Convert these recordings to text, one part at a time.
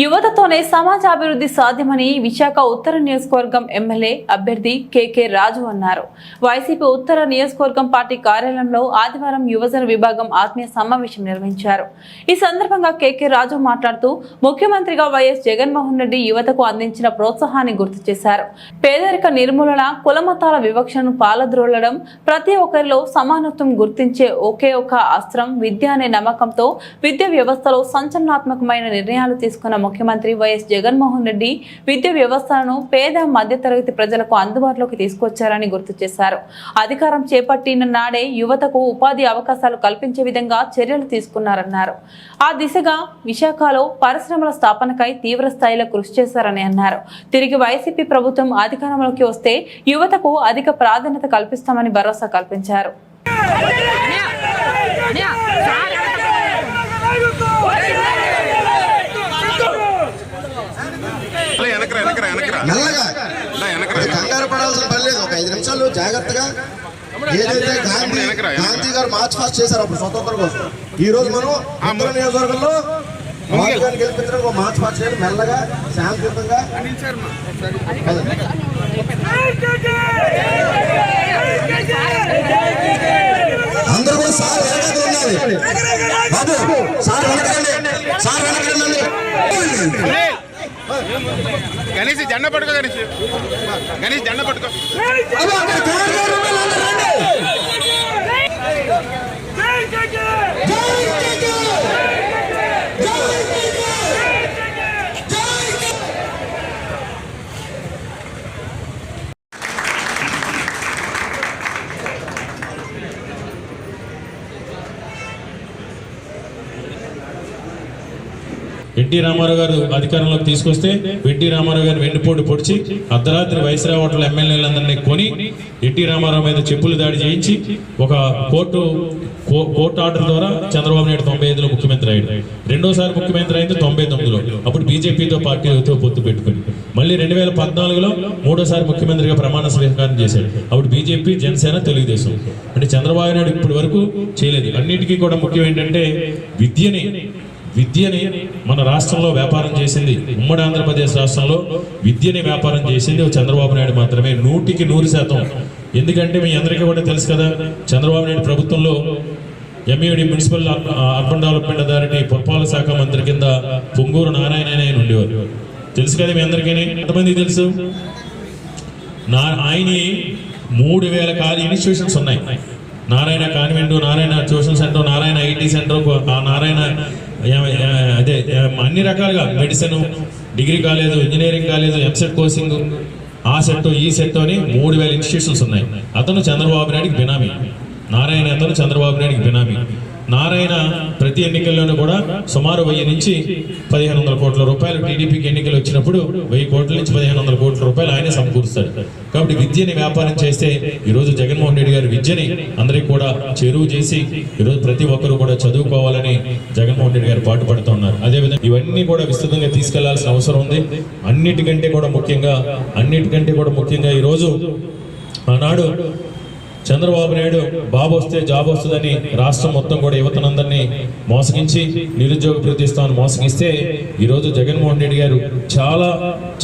యువతతోనే సమాజాభివృద్ధి సాధ్యమని విశాఖ ఉత్తర నియోజకవర్గం ఎమ్మెల్యే అభ్యర్థి కెకే రాజు అన్నారు. వైసీపీ ఉత్తర నియోజకవర్గం పార్టీ కార్యాలయంలో ఆదివారం యువజన విభాగం ఆత్మీయ సమావేశం నిర్వహించారు. ఈ సందర్భంగా కెకే రాజు మాట్లాడుతూ ముఖ్యమంత్రిగా వైఎస్ జగన్మోహన్ రెడ్డి యువతకు అందించిన ప్రోత్సాహాన్ని గుర్తు చేశారు. పేదరిక నిర్మూలన కులమతాల వివక్షను పాలద్రోలడం ప్రతి ఒక్కరిలో సమానత్వం గుర్తించే ఒకే ఒక అస్త్రం విద్య అనే నమ్మకంతో విద్యా వ్యవస్థలో సంచలనాత్మకమైన నిర్ణయాలు తీసుకున్న ముఖ్యమంత్రి వైఎస్ జగన్మోహన్ రెడ్డి విద్యా వ్యవస్థను పేద మధ్యతరగతి ప్రజలకు అందుబాటులోకి తీసుకొచ్చారని గుర్తు చేశారు. అధికారం చేపట్టిన నాడే యువతకు ఉపాధి అవకాశాలు కల్పించే విధంగా చర్యలు తీసుకున్నారన్నారు. ఆ దిశగా విశాఖలో పరిశ్రమల స్థాపనకై తీవ్ర స్థాయిలో కృషి చేశారని అన్నారు. తిరిగి వైసీపీ ప్రభుత్వం అధికారంలోకి వస్తే యువతకు అధిక ప్రాధాన్యత కల్పిస్తామని భరోసా కల్పించారు. అలా మెల్లగా. కంగారు పడాల్సిన పని లేదు. ఒక ఐదు నిమిషాలు జాగ్రత్తగా ఏదైతే గాంధీ. గాంధీ గారు మార్చ్ పాస్ట్ చేశారు అప్పుడు స్వతంత్రం కోసం. ఈ రోజు మనం ఉత్తర నియోజకవర్గంలో గారిని గెలిపించడానికి ఒక మార్చ్ చేయాలి. మెల్లగా శాంతియుతంగా. అందరూ కూడా సార్ వెనకాల ఉండాలి. బాబు సార్ వెనకండి సార్ వెనకండి గణేష్ జెండా పట్టుకో గణేష్. గణేష్ జెండా పట్టుకో బాబు అక్కడ కారు గారు ఉండాలి, అందరూ రండి. జై జగన్! జై జగన్! జై జగన్! ఎన్టీ రామారావు గారు అధికారంలోకి తీసుకొస్తే ఎన్టీ రామారావు గారు వెన్నుపోటు పొడిచి అర్ధరాత్రి వైస్రావు హోటల్ ఎమ్మెల్యేలందరినీ కొని ఎన్టీ రామారావు మీద చెప్పులు దాడి చేయించి ఒక కోర్టు కో- కోర్టు ఆర్డర్ ద్వారా చంద్రబాబు నాయుడు తొంభై ఐదులో ముఖ్యమంత్రి అయ్యాడు. రెండోసారి ముఖ్యమంత్రి అయింది తొంభై తొమ్మిదిలో. అప్పుడు బీజేపీతో పార్టీతో పొత్తు పెట్టుకుని. మళ్ళీ రెండు వేల పద్నాలుగులో మూడోసారి ముఖ్యమంత్రిగా ప్రమాణ స్వీకారం చేశాడు. అప్పుడు బీజేపీ జనసేన తెలుగుదేశం. అంటే చంద్రబాబు నాయుడు ఇప్పటి వరకు చేయలేదు. అన్నిటికీ కూడా ముఖ్యం ఏంటంటే విద్యని విద్యని మన రాష్ట్రంలో వ్యాపారం చేసింది ఉమ్మడి ఆంధ్రప్రదేశ్ రాష్ట్రంలో విద్యని వ్యాపారం చేసింది చంద్రబాబు నాయుడు మాత్రమే. నూటికి నూరు శాతం. ఎందుకంటే మీ అందరికీ కూడా తెలుసు కదా చంద్రబాబు నాయుడు ప్రభుత్వంలో ఎంఈడి మున్సిపల్ అర్- అర్బన్ డెవలప్మెంట్ అథారిటీ పురపాలక శాఖ మంత్రి కింద పొంగూరు నారాయణ ఆయన ఉండేవారు. తెలుసు కదా మీ అందరికీ ఎంతమంది తెలుసు? నా ఆయన మూడు వేల కాలు ఇన్స్టిట్యూషన్స్ ఉన్నాయి. Narayana convent Narayana tuition centre Narayana IT centre ఆ నారాయణ అదే అన్ని రకాలుగా medicine degree college engineering college EAMCET coaching ఆ సెట్ ఈ సెట్ అని మూడు వేల ఇన్స్టిట్యూషన్స్ ఉన్నాయి. అతను చంద్రబాబు నాయుడికి బినామీ. నారాయణ అతను చంద్రబాబు నాయుడికి బినామీ. నారాయణ ప్రతి ఎన్నికల్లోనూ కూడా సుమారు వెయ్యి నుంచి పదిహేను వందల కోట్ల రూపాయలు టీడీపీకి ఎన్నికలు వచ్చినప్పుడు వెయ్యి కోట్ల నుంచి పదిహేను వందల కోట్ల రూపాయలు ఆయనే సమకూరుస్తాడు. కాబట్టి విద్యని వ్యాపారం చేస్తే ఈరోజు జగన్మోహన్ రెడ్డి గారి విద్యని అందరికీ కూడా చెరువు చేసి ఈరోజు ప్రతి ఒక్కరు కూడా చదువుకోవాలని జగన్మోహన్ రెడ్డి గారు పాటుపడుతున్నారు అదేవిధంగా ఇవన్నీ కూడా విస్తృతంగా తీసుకెళ్ళాల్సిన అవసరం ఉంది. అన్నిటికంటే కూడా ముఖ్యంగా అన్నిటికంటే కూడా ముఖ్యంగా ఈరోజు ఆనాడు చంద్రబాబు నాయుడు బాబు వస్తే జాబ్ వస్తుందని రాష్ట్రం మొత్తం కూడా యువతనందరినీ మోసగించి నిరుద్యోగ ప్రతిస్తాను మోసగిస్తే ఈరోజు జగన్మోహన్ రెడ్డి గారు చాలా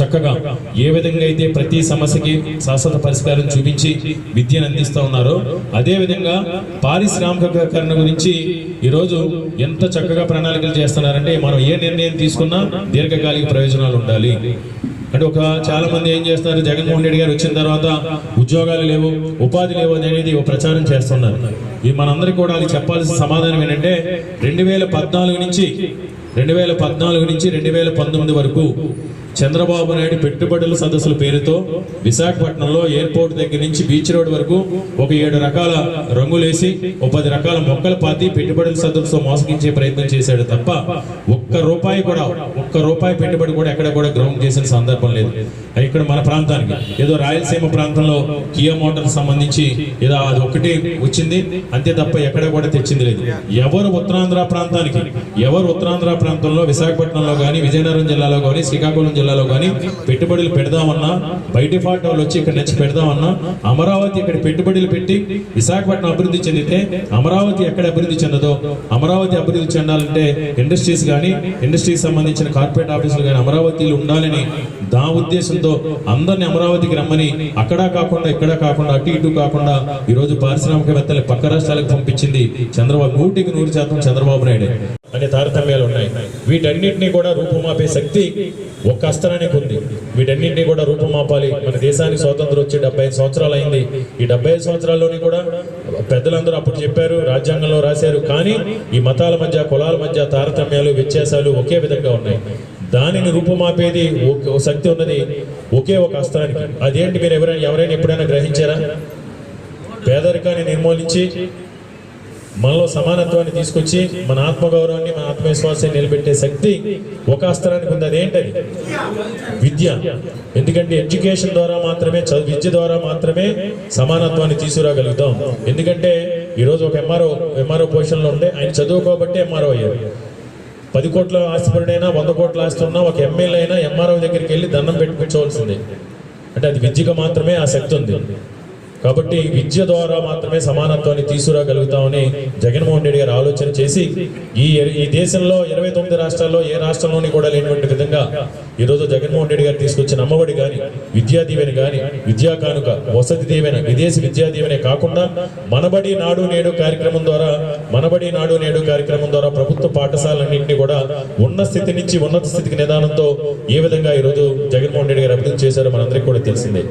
చక్కగా ఏ విధంగా అయితే ప్రతి సమస్యకి శాశ్వత పరిష్కారం చూపించి విద్యను అందిస్తూ ఉన్నారో అదేవిధంగా పారిశ్రామికీకరణ గురించి ఈరోజు ఎంత చక్కగా ప్రణాళికలు చేస్తున్నారంటే మనం ఏ నిర్ణయం తీసుకున్నా దీర్ఘకాలిక ప్రయోజనాలు ఉండాలి. అంటే ఒక చాలా మంది ఏం చేస్తున్నారు? జగన్మోహన్ రెడ్డి గారు వచ్చిన తర్వాత ఉద్యోగాలు లేవు ఉపాధి లేవు అనేది ఒక ప్రచారం చేస్తున్నారు. ఈ మనందరికీ కూడా అది చెప్పాల్సిన సమాధానం ఏంటంటే రెండు వేల పద్నాలుగు నుంచి రెండు వేల పద్నాలుగు నుంచి రెండు వేల పంతొమ్మిది వరకు చంద్రబాబు నాయుడు పెట్టుబడుల సదస్సుల పేరుతో విశాఖపట్నంలో ఎయిర్పోర్ట్ దగ్గర నుంచి బీచ్ రోడ్ వరకు ఒక ఏడు రకాల రంగులేసి ఒక పది రకాల మొక్కలు పాతి పెట్టుబడుల సదస్సుతో మోసగించే ప్రయత్నం చేశాడు తప్ప ఒక్క రూపాయి కూడా ఒక్క రూపాయి పెట్టుబడి కూడా ఎక్కడ కూడా గ్రౌండ్ చేసిన సందర్భం లేదు. ఇక్కడ మన ప్రాంతానికి ఏదో రాయలసీమ ప్రాంతంలో కియా మోటార్ సంబంధించి ఏదో అది ఒకటి వచ్చింది అంతే తప్ప ఎక్కడ కూడా తెచ్చింది లేదు. ఎవరు ఉత్తరాంధ్ర ప్రాంతానికి ఎవరు ఉత్తరాంధ్ర ప్రాంతంలో విశాఖపట్నంలో కానీ విజయనగరం జిల్లాలో కానీ శ్రీకాకుళం జిల్లాలో కానీ పెట్టుబడులు పెడదామన్నా బయట ఫాట్ వాళ్ళు వచ్చి ఇక్కడ నుంచి పెడదామన్నా అమరావతి ఇక్కడ పెట్టుబడులు పెట్టి విశాఖపట్నం అభివృద్ధి చెందితే అమరావతి ఎక్కడ అభివృద్ధి చెందదో అమరావతి అభివృద్ధి చెందాలంటే ఇండస్ట్రీస్ కానీ ఇండస్ట్రీకి సంబంధించిన కార్పొరేట్ ఆఫీసులు కానీ అమరావతిలో ఉండాలని దా ఉద్దేశంతో అందరిని అమరావతికి రమ్మని అక్కడా కాకుండా ఇక్కడ కాకుండా అటు ఇటు కాకుండా ఈరోజు పారిశ్రామికవేత్తలు పక్క రాష్ట్రాలకు పంపించింది చంద్రబాబు. నూటికి నూరు శాతం చంద్రబాబు నాయుడు. అనే తారతమ్యాలు ఉన్నాయి. వీటన్నింటినీ కూడా రూపుమాపే శక్తి ఒక్క అస్త్రానికి ఉంది. వీటన్నింటినీ కూడా రూపుమాపాలి. మన దేశానికి స్వాతంత్రం వచ్చి డెబ్బై సంవత్సరాలు అయింది. ఈ డెబ్బై సంవత్సరాల్లోని కూడా పెద్దలందరూ అప్పుడు చెప్పారు రాజ్యాంగంలో రాశారు. కానీ ఈ మతాల మధ్య కులాల మధ్య తారతమ్యాలు వ్యత్యాసాలు ఒకే విధంగా ఉన్నాయి. దానిని రూపుమాపేది శక్తి ఉన్నది ఒకే ఒక అస్త్రానికి. అదేంటి మీరు ఎవరైనా ఎవరైనా ఎప్పుడైనా గ్రహించారా? పేదరికాన్ని నిర్మూలించి మనలో సమానత్వాన్ని తీసుకొచ్చి మన ఆత్మగౌరవాన్ని మన ఆత్మవిశ్వాసాన్ని నిలబెట్టే శక్తి ఒక అస్త్రానికి ఉంది. అదేంటది? విద్య. ఎందుకంటే ఎడ్యుకేషన్ ద్వారా మాత్రమే చదువు విద్య ద్వారా మాత్రమే సమానత్వాన్ని తీసుకురాగలుగుతాం. ఎందుకంటే ఈరోజు ఒక ఎంఆర్ఓ ఎంఆర్ఓ పొజిషన్లో ఉంటే ఆయన చదువుకోబట్టి ఎంఆర్ఓ అయ్యారు. పది కోట్ల ఆస్తిపరుడైనా వంద కోట్ల ఆస్తి ఉన్నా ఒక ఎమ్మెల్యే అయినా ఎంఆర్ఓ దగ్గరికి వెళ్ళి దండం పెట్టుకోవాల్సిందే అంటే అది విద్యకు మాత్రమే ఆ శక్తి ఉంది. కాబట్టి విద్య ద్వారా మాత్రమే సమానత్వాన్ని తీసుకురాగలుగుతామని జగన్మోహన్ రెడ్డి గారు ఆలోచన చేసి ఈ ఈ దేశంలో ఇరవై తొమ్మిది రాష్ట్రాల్లో ఏ రాష్ట్రంలోని కూడా లేనటువంటి విధంగా ఈరోజు జగన్మోహన్ రెడ్డి గారు తీసుకొచ్చిన అమ్మఒడి కానీ విద్యా దీవెన కానీ విద్యా కానుక వసతి దీవెన విదేశీ విద్యా దీవెనే కాకుండా మనబడి నాడు నేడు కార్యక్రమం ద్వారా మనబడి నాడు నేడు కార్యక్రమం ద్వారా ప్రభుత్వ పాఠశాలన్నింటినీ కూడా ఉన్న స్థితి నుంచి ఉన్నత స్థితికి నిదానంతో ఏ విధంగా ఈరోజు జగన్మోహన్ రెడ్డి గారు అభివృద్ధి చేశారో మనందరికీ కూడా తెలిసిందే.